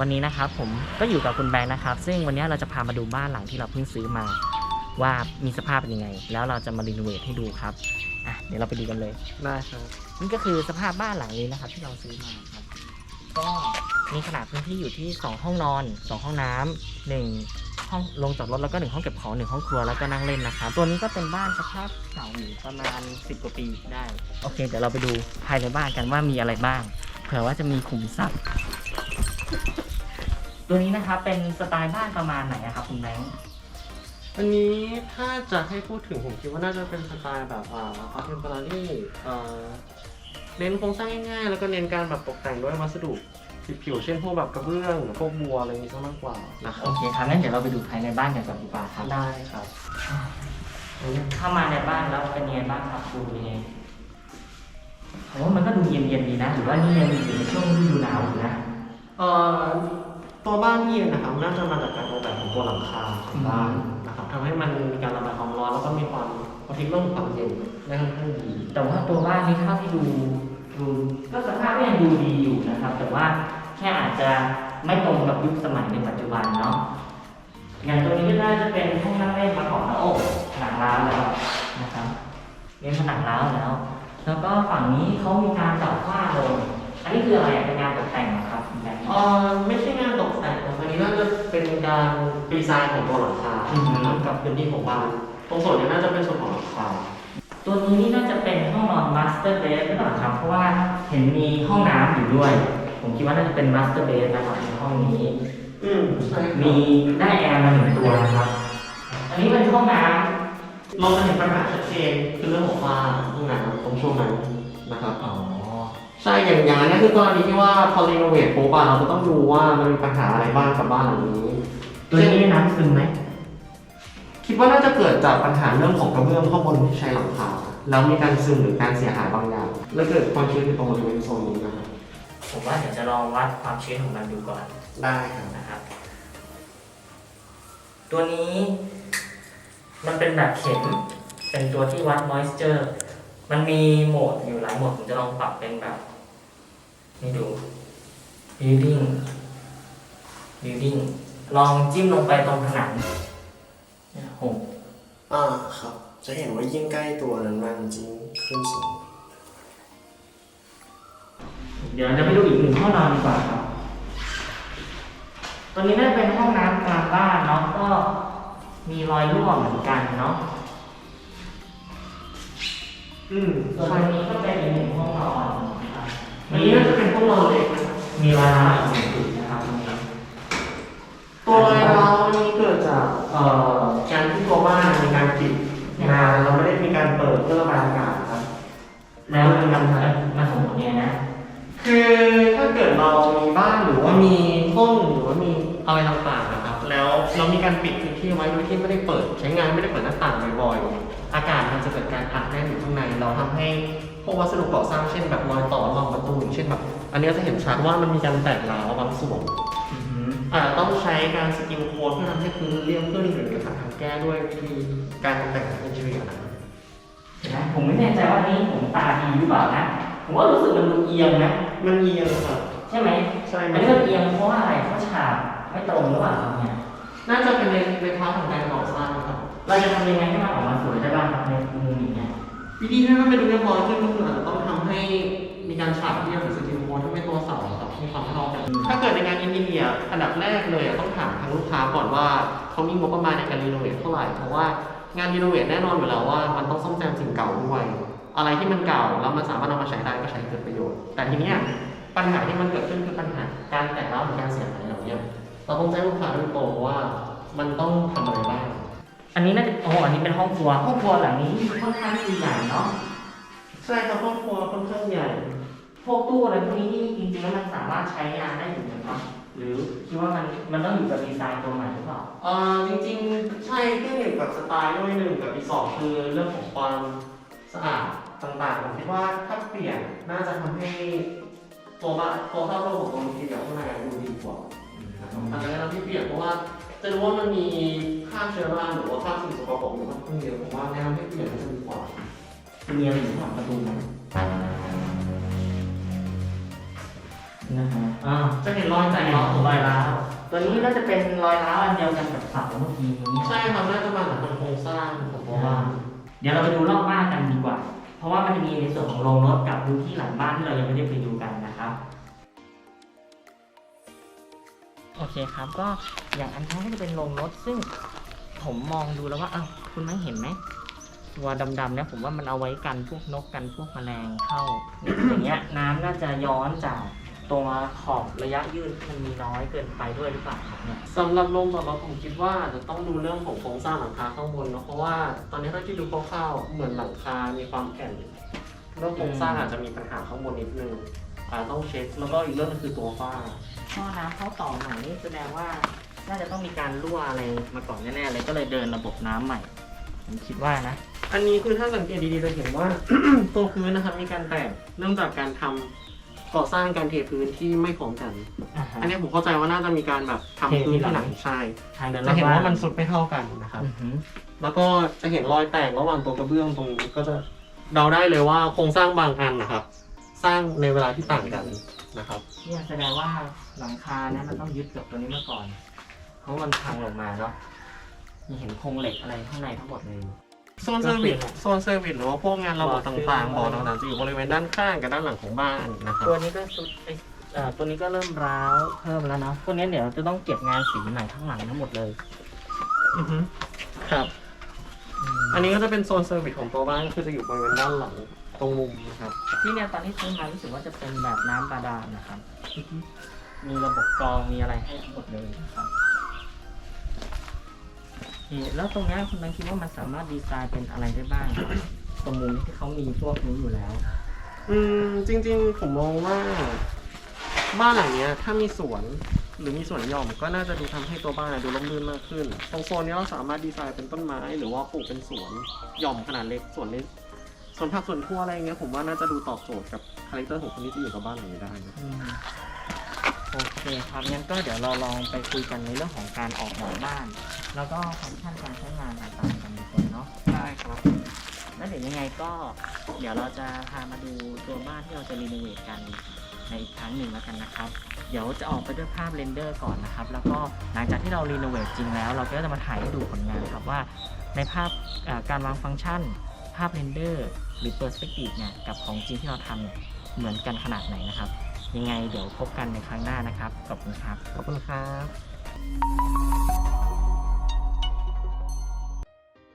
วันนี้นะครับผมก็อยู่กับคุณแบงค์นะครับ ซึ่งวันนี้เราจะพามาดูบ้านหลังที่เราเพิ่งซื้อมา ว่ามีสภาพเป็นยังไง แล้วเราจะมารีโนเวทให้ดูครับอะเดี๋ยวเราไปดูกันเลยได้ครับนี่ก็คือสภาพบ้านหลังนี้นะครับ ที่เราซื้อมาครับ ก็มีขนาดพื้นที่อยู่ที่ 2 ห้องนอน 2 ห้องน้ำหนึ่งห้องลงจอดรถแล้วก็หนึ่งห้องเก็บของหนึ่งห้องครัวแล้วก็นั่งเล่นนะครับ ตัวนี้ก็เป็นบ้านสภาพเก่าอยู่ประมาณ 10 กว่าปีได้ โอเคเดี๋ยวเราไปดูภายในบ้านกันว่ามีอะไรบ้าง เผื่อว่าจะมีขุมทรัพย์ ตัวนี้นะครับเป็นสไตล์บ้านประมาณไหนอะครับคุณแบงค์ อันนี้ถ้าจะให้พูดถึงผมคิดว่าน่าจะเป็นสไตล์แบบอ่าอาร์เทมปรารี่อ่าเน้นโครงสร้างง่ายๆ แล้วก็เน้นการแบบตกแต่งด้วยวัสดุสีผิวเช่นพวกแบบกระเบื้องหรือพวกบัวอะไรอย่างนี้ซะมากกว่านะครัโอบเคครับงั้นเดี๋ยวเราไปดูภายในบ้านกันก่อนดีกว่าครับ ได้ครับ เข้ามาในบ้านแล้วเป็นยังไงบ้างครับดูยังไงผมว่ามันก็ดูเย็นๆดีนะ หรือว่านี่ยังอยู่ในช่วงฤดูหนาวอยู่นะ เอ่อ ตัวบ้านเย็นนะครับน่าจะมาจากการออกแบบของตัวหลังคาของบ้านนะครับทำให้มันมีการระบายความร้อนแล้วก็มีความปฏิเรื่องความเย็นได้ค่อนข้างดี แต่ว่าตัวบ้านนี้เท่าที่ดูดูก็สภาพก็ยังดูดีอยู่นะครับ แต่ว่าแค่อาจจะไม่ตรงกับยุคสมัยในปัจจุบันเนาะอย่างตัวนี้ก็น่าจะเป็นห้องนั่งเล่นมาก่อนนะโอ้ผนังร้าวแล้วนะครับเน้นผนังร้าวแล้ว แล้วก็ฝั่งนี้เขามีการเจาะฝ้าลงอันนี้คืออะไรอะเป็นงานตกแต่งเหรอ ครับคุณแบงค์เอ่อไม่ใช่งานตกแต่งครับอันนี้น่าจะเป็นการดีไซน์ของตัวหลังคาอือฮึ นะครับกับพื้นที่ของบ้านตรงส่วนนี้น่าจะเป็นส่วนของหลังคาตัวนี้นี่น่าจะเป็นห้องนอนมาสเตอร์เบดหรือเปล่าครับ เพราะว่าเห็นมีห้องน้ำอยู่ด้วย ผมคิดว่าน่าจะเป็นมาสเตอร์เบดนะครับในห้องนี้ อืมใช่ครับมีได้แอร์มาหนึ่งตัวนะครับ อันนี้เป็นห้องน้เราจะเห็นปัญหาชัดเจนคือเรื่องของฝ้าห้องน้ำตรงช่วงนั้นนะครับำอ๋อ ใช่อย่างอย่างนั้นคือกรณีที่ว่าพอรีโนเวทปุ๊บอะเราจะต้องดูว่ามันมีปัญหาอะไรบ้างกับบ้านหลังนี้ตัวนี้ได้น้ำซึมไหมคิดว่าน่าจะเกิดจากปัญหาเรื่องของกระเบื้องข้างบนที่ใช้หลังคาแล้วมีการซึมหรือการเสียหายบางอย่างแล้วเกิดความชื้นอยู่ตรงบริเวณโซนนี้นะครับผมว่าเดี๋ยวจะลองวัดความชื้นของมันดูก่อนได้ครับนะครับ ตัวนี้มันเป็นแบบเข็มเป็นตัวที่วัด moisture มันมีโหมดอยู่หลายโหมดผมจะลองปรับเป็นแบบนี่ดู building building ลองจิ้มลงไปตรงผนังเนี่ยหกอ่าครับ จะเห็นว่ายิ่งใกล้ตัวนั้นมันยิ่งขึ้นสูง เดี๋ยวจะไปดูอีกหนึ่งห้องนอนดีกว่าครับตัวนี้น่าจะเป็นห้องน้ำกลางบ้านเนาะก็มีรอยรั่วเหมือนกันเนาะ อืมส่วนตรงนี้ก็เป็นอีกหนึ่งห้องนอนนะครับอันนี้น่าจะเป็นห้องนอนเล็กนะมีรอยร้าวอีกหนึ่งจุดนะครับตรงนี้ตัวรอยร้าวนี้เกิดจากเอ่อการที่ตัวบ้านมีการปิดงานเราไม่ได้มีการเปิดเพื่อระบายอากาศครับ แล้วมันมันมันส่งผลยังไงนะ คือถ้าเกิดเรามีบ้านหรือว่ามีห้องหรือว่ามีอะไรต่างๆนะครับ แล้วเรามีการปิดพื้นที่ไว้โดยที่ไม่ได้เปิด ใช้งานไม่ได้เปิดหน้าต่างบ่อยๆอากาศมันจะเกิดการอัดแน่นอยู่ข้างใน เราทำให้พวกวัสดุก่อสร้างเช่นแบบรอยต่อรองประตูอย่างเช่นแบบอันนี้จะเห็นชัดว่ามันมีการแตกร้าวบางส่วนอือหืออาจจะต้องใช้การสกิลโค้ดเพื่อทำให้พื้นเรียบเพื่อหลีกเลี่ยงปัญหาทางแก้ด้วยวิธีการตกแต่งอินทีเรียนะครับเห็นไหมผมไม่แน่ใจว่านี่ผมตาดีหรือเปล่านะ ผมว่ารู้สึกมันดูเอียงนะ มันเอียงครับใช่ไหมใช่อัมันนนี้มันเอียงเพราะว่าอะไรเพราะฉากไม่ตรงหรือเปล่าครับเนี่ย น่าจะเป็นในในพาร์ทของการก่อสร้างครับ เราจะทำยังไงให้มันออกมาสวยได้บ้างครับในมุมนี้เนี่ยวิธีที่ให้มันดูเรียบร้อยขึ้นก็คืออาจจะต้องทำให้มีการฉาบเรียบหรือสกิลโค้ดทำให้ตัวเสาอะครับมีความเท่ากัน ถ้าเกิดในงานอินทีเรียอันดับแรกเลยอะต้องถามทางลูกค้าก่อนว่าเขามีงบประมาณในการรีโนเวทเท่าไหร่เพราะว่างานรีโนเวทแน่นอนอยู่แล้วว่ามันต้องซ่อมแซมสิ่งเก่าด้วยอะไรที่มันเก่าแล้วมันสามารถนำมาใช้ได้ก็ใช้เกิดประโยชน์ แต่ทีเนี้ยปัญหาที่มันเกิดขึ้นคือปัญหาการแตกร้าวหรือการเสียหายเหล่าเนี้ย เราต้องแจ้งลูกค้าโดยตรงว่า มันต้องทำอะไรบ้าง อันนี้น่าจะโอ้โหอันนี้เป็นห้องครัว ห้องครัวหลังนี้ค่อนข้างที่ใหญ่เนาะ ใช่ครับครอบครัวค่อนข้างใหญ่ พวกตู้อะไรพวกนี้นี่จริงๆแล้วมันสามารถใช้งานได้อยู่ไหมครับ หรือคิดว่ามันมันต้องอยู่กับดีไซน์ตัวใหม่หรือเปล่า เอ่อจริงๆ ใช่ขึ้นอยู่กับสไตล์ด้วยหนึ่งกับอีกสองคือเรื่องของความสะอาดต่างๆผมคิดว่าถ้าเปลี่ยนน่าจะทำให้ตัวบ้านตัวภาพรวมของตัวทีเดียวข้างในดูดีกว่า นะครับอันนั้นเราที่เปลี่ยนเพราะว่าจะรู้ว่ามันมีค่าเชื้อราหรือว่าค่าสิ่งสกปรกอยู่ค่อนข้างเยอะผมว่าแนะนำให้เปลี่ยนจะดีกว่าจะมีอะไรอยู่ข้างหลังประตูไหมนะฮะอ่าจะเห็นรอยแตแต่กงร้าวรอยร้าวตัวนี้ก็จะเป็นรอยร้าวอันเดียวกันกับเสาเมื่อกี้นี้ใช่ครับน่าจะมาจากโครงสร้างของตัวบ้านเดี๋ยวเราไปดูรอบบ้านกันดีกว่า เพราะว่ามันจะมีในส่วนของโรงรถกับพื้นที่หลังบ้านที่เรายังไม่ได้ไปดูกันนะครับ โอเคครับก็อย่างอันท้ายก็จะเป็นโรงรถซึ่งผมมองดูแล้วว่าเอ้าคุณไม่เห็นไหมตัวดำๆเนี่ยผมว่ามันเอาไว้กันพวกนกกันพวกแมลงเข้าอย่างเงี้ยน้ำน่าจะย้อนจากตัวขอบระยะยืดที่มันมีน้อยเกินไปด้วยหรือเปล่าครับเนี่ยสำหรับโรงจอดรถผมคิดว่าจะต้องดูเรื่องของโครงสร้างหลังคาข้างบนเนอะเพราะว่าตอนนี้ถ้าที่ดูคร่าวๆเหมือนหลังคา มีความแข็งเรื่องโครงสร้างอาจจะมีปัญหาข้างบนนิดนึง อาจจะต้องเช็ค แล้วก็อีกเรื่องนึงคือตัวฝ้าท่อน้ำเข้าต่อใหม่นี่แสดงว่า น่าจะต้องมีการรั่วอะไรมาก่อนแน่ๆเลยก็เลยเดินระบบน้ำใหม่ ผมคิดว่านะ อันนี้คือถ้าสังเกตดีๆจะเห็นว่า ตัวพื้นนะครับมีการแตกเนื่องจากการทำก่อสร้างการเทพื้นที่ไม่พร้อมกันอ่าฮะอันนี้ผมเข้าใจว่าน่าจะมีการแบบทำพื้นที่หลัง ใช่ทางเดินจะเห็นว่ามันรอบบ้สุดไม่เท่ากันนะครับอือหือแล้วก็จะเห็นรอยแตกระหว่างตัวกระเบื้องตรงนี้ก็จะเดาได้เลยว่าโครงสร้างบางอันนะครับ สร้างในเวลาที่ต่างกันนะครับ เนี่ยแสดงว่าหลังคาเนี่ยมันต้องยึดกับตัวนี้มาก่อน เพราะมันพังลงมาเนาะมีเห็นโครงเหล็กอะไรข้างในทั้งหมดเลย โซนเซอร์วิสโซนเซอร์วิสหรือว่าพวกงานระบบต่างๆบอกต่างๆจะอยู่บริเวณด้านข้างกับด้านหลังของบ้านนะครับ ตัวนี้ก็สุดไอยเอ่อตัวนี้ก็เริ่มร้าวเพิ่มแล้วนะตัวนี้เดี๋ยวจะต้องเก็บงานสีใหม่ข้างหลังทั้งหมดเลยอือฮึครับอืมอันนี้ก็จะเป็นโซนเซอร์วิสของตัวบ้านคือจะอยู่บริเวณด้านหลัง ตรงมุมนะครับ ที่เนี่ยตอนที่ซื้อมารู้สึกว่าจะเป็นแบบน้ำบาดาลนะครับ มีระบบกรองมีอะไรให้ทั้งหมดเลยนะครับโอเคแล้วตรงเนี้ยคุณแบงค์คิดว่ามันสามารถดีไซน์เป็นอะไรได้บ้างครับตรงมุมที่เขามีพวกนี้อยู่แล้ว อืมจริงๆ ผมมองว่า บ้านหลังเนี้ย ถ้ามีสวนหรือมีสวนหย่อมก็น่าจะดูทำให้ตัวบ้านอะดูร่มรื่นมากขึ้นตรงโซนนี้เราสามารถดีไซน์เป็นต้นไม้ หรือว่าปลูกเป็นสวนหย่อมขนาดเล็กสวนเล็ก สวนผักสวนครัวอะไรอย่างเงี้ยผมว่าน่าจะดูตอบโจทย์กับคาแรคเตอร์ของคนที่จะอยู่กับบ้านหลังนี้ได้นะ อืมโอเคครับงั้นก็เดี๋ยวเราลองไปคุยกันในเรื่องของการออกแบบบ้าน แล้วก็ฟังก์ชันการใช้งานต่างๆกันดีกว่าเนาะได้ครับ แล้วเดี๋ยวยังไงก็เดี๋ยวเราจะพามาดูตัวบ้านที่เราจะรีโนเวทกันในอีกครั้งหนึ่งแล้วกันนะครับ เดี๋ยวจะออกไปด้วยภาพเรนเดอร์ก่อนนะครับ แล้วก็หลังจากที่เรารีโนเวทจริงแล้ว เราก็จะมาถ่ายให้ดูผลงานครับว่า ในภาพเอ่อการวางฟังก์ชันภา พเรนเดอร์หรือเปอร์สเปกทีฟเนี่ยกับของจริงที่เราทำเนี่ยเหมือนกันขนาดไหนนะครับ ยังไงเดี๋ยวพบกันในครั้งหน้านะครับ ขอบคุณครับ ขอบคุณครับ